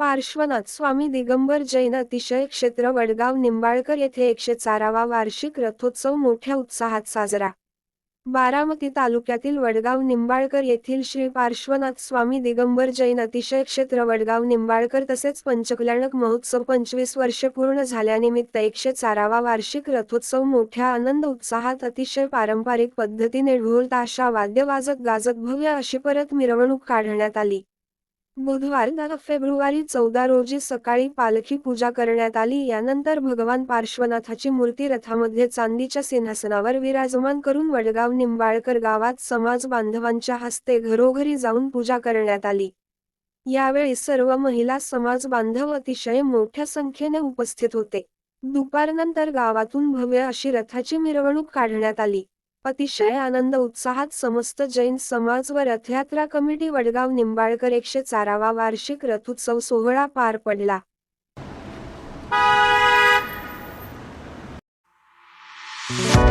पार्श्वनाथ स्वामी दिगंबर जैन अतिशय क्षेत्र वडगाव निंबाळकर येथे एकशे चारावा वार्षिक रथोत्सव मोठ्या उत्साहात साजरा. बारामती तालुक्यातील वडगाव निंबाळकर येथील श्री पार्श्वनाथ स्वामी दिगंबर जैन अतिशय क्षेत्र वडगाव निंबाळकर तसेच पंचकल्याणक महोत्सव पंचवीस वर्षे पूर्ण झाल्यानिमित्त एकशे चारावा वार्षिक रथोत्सव मोठ्या आनंद उत्साहात अतिशय पारंपरिक पद्धतीने ढोल ताशा वाद्य वाजत गाजत भव्य अशी परत मिरवणूक काढण्यात आली. बुधवार दहा फेब्रुवारी चौदा रोजी सकाळी पालखी पूजा करण्यात आली. यानंतर भगवान पार्श्वनाथाची मूर्ती रथामध्ये चांदीच्या सिंहासनावर विराजमान करून वडगाव निंबाळकर गावात समाज बांधवांच्या हस्ते घरोघरी जाऊन पूजा करण्यात आली. यावेळी सर्व महिला समाज बांधव अतिशय मोठ्या संख्येने उपस्थित होते. दुपारनंतर गावातून भव्य अशी रथाची मिरवणूक काढण्यात आली. अतिशय आनंद उत्साहात समस्त जैन समाज व रथयात्रा कमिटी वडगाव निंबाळकर एकशे चारावा वार्षिक रथोत्सव सोहळा पार पडला Yeah.